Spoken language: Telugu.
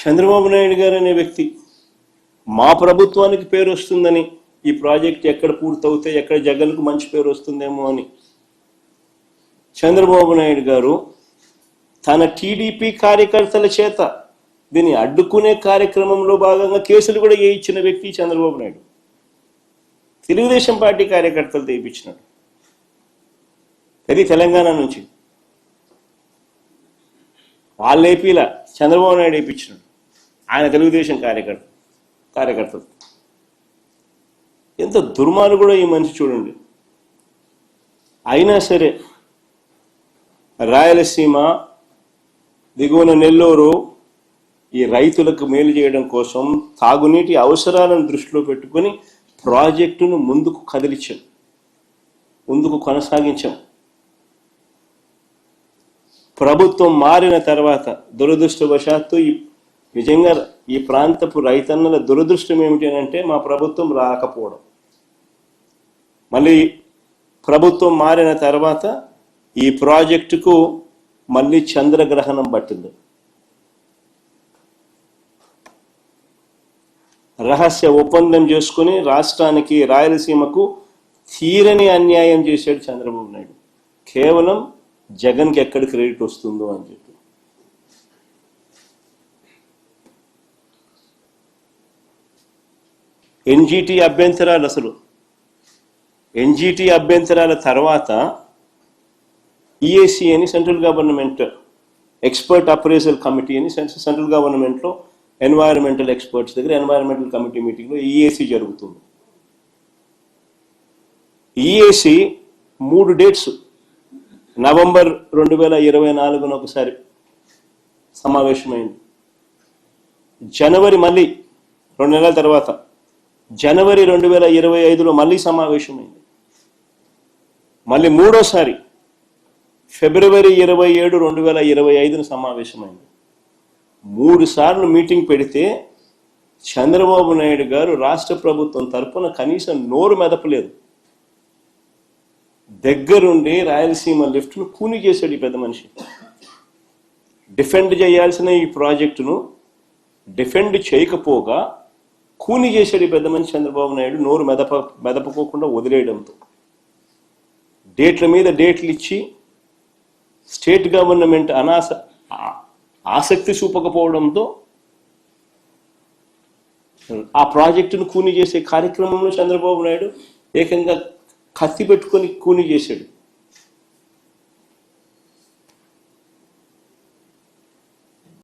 చంద్రబాబు నాయుడు గారు అనే వ్యక్తి మా ప్రభుత్వానికి పేరు వస్తుందని ఈ ప్రాజెక్ట్ ఎక్కడ పూర్తవుతే ఎక్కడ జగన్కు మంచి పేరు వస్తుందేమో అని. చంద్రబాబు నాయుడు గారు తన టీడీపీ కార్యకర్తల చేత దీన్ని అడ్డుకునే కార్యక్రమంలో భాగంగా కేసులు కూడా వేయించిన వ్యక్తి చంద్రబాబు నాయుడు. తెలుగుదేశం పార్టీ కార్యకర్తలు తెప్పించినాడు. అది తెలంగాణ నుంచి. వాళ్ళు ఏపీలా చంద్రబాబు నాయుడు వేయించినాడు. ఆయన తెలుగుదేశం కార్యకర్త కార్యకర్తలు. ఎంత దుర్మార్గుడో ఈ మనిషి చూడండి. అయినా సరే రాయలసీమ దిగువన నెల్లూరు ఈ రైతులకు మేలు చేయడం కోసం తాగునీటి అవసరాలను దృష్టిలో పెట్టుకొని ప్రాజెక్టును ముందుకు కదిలించాం. ముందుకు కొనసాగించాం. ప్రభుత్వం మారిన తర్వాత దురదృష్టవశాత్తు ఈ నిజంగా ఈ ప్రాంతపు రైతన్నల దురదృష్టం ఏమిటి అని అంటే మా ప్రభుత్వం రాకపోవడం. మళ్ళీ ప్రభుత్వం మారిన తర్వాత ఈ ప్రాజెక్టుకు మళ్ళీ చంద్రగ్రహణం పట్టింది. రహస్య ఒప్పందం చేసుకుని రాష్ట్రానికి రాయలసీమకు తీరని అన్యాయం చేశాడు చంద్రబాబు నాయుడు. కేవలం జగన్కి ఎక్కడ క్రెడిట్ వస్తుందో అని చెప్పి. ఎన్జిటి అభ్యంతరాలు అసలు. ఎన్జిటి అభ్యంతరాల తర్వాత ఈఏసీ అని central government expert appraisal committee అని సెంట్రల్ సెంట్రల్ గవర్నమెంట్లో ఎన్వైరన్మెంటల్ ఎక్స్పర్ట్స్ దగ్గర ఎన్వైరన్మెంటల్ కమిటీ మీటింగ్లో ఈఏసీ జరుగుతుంది. ఈఏసీ మూడు డేట్స్ నవంబర్ రెండు వేల ఇరవై నాలుగున ఒకసారి సమావేశమైంది. జనవరి మళ్ళీ రెండు నెలల తర్వాత జనవరి రెండు వేల ఇరవై ఐదులో మళ్ళీ సమావేశమైంది. మళ్ళీ మూడోసారి ఫిబ్రవరి ఇరవై ఏడు రెండు వేల ఇరవై ఐదున సమావేశమైంది. మూడు సార్లు మీటింగ్ పెడితే చంద్రబాబు నాయుడు గారు రాష్ట్ర ప్రభుత్వం తరఫున కనీసం నోరు మెదపలేదు. దగ్గరుండి రాయలసీమ లిఫ్ట్ను కూని చేశాడు ఈ పెద్ద మనిషి. డిఫెండ్ చేయాల్సిన ఈ ప్రాజెక్టును డిఫెండ్ చేయకపోగా కూని చేశాడు ఈ పెద్ద మనిషి చంద్రబాబు నాయుడు నోరు మెదప మెదపకోకుండా వదిలేయడంతో డేట్ల మీద డేట్లు ఇచ్చి స్టేట్ గవర్నమెంట్ అనాస ఆసక్తి చూపకపోవడంతో ఆ ప్రాజెక్టును కూని చేసే కార్యక్రమంలో చంద్రబాబు నాయుడు ఏకంగా కత్తి పెట్టుకొని కూని చేశాడు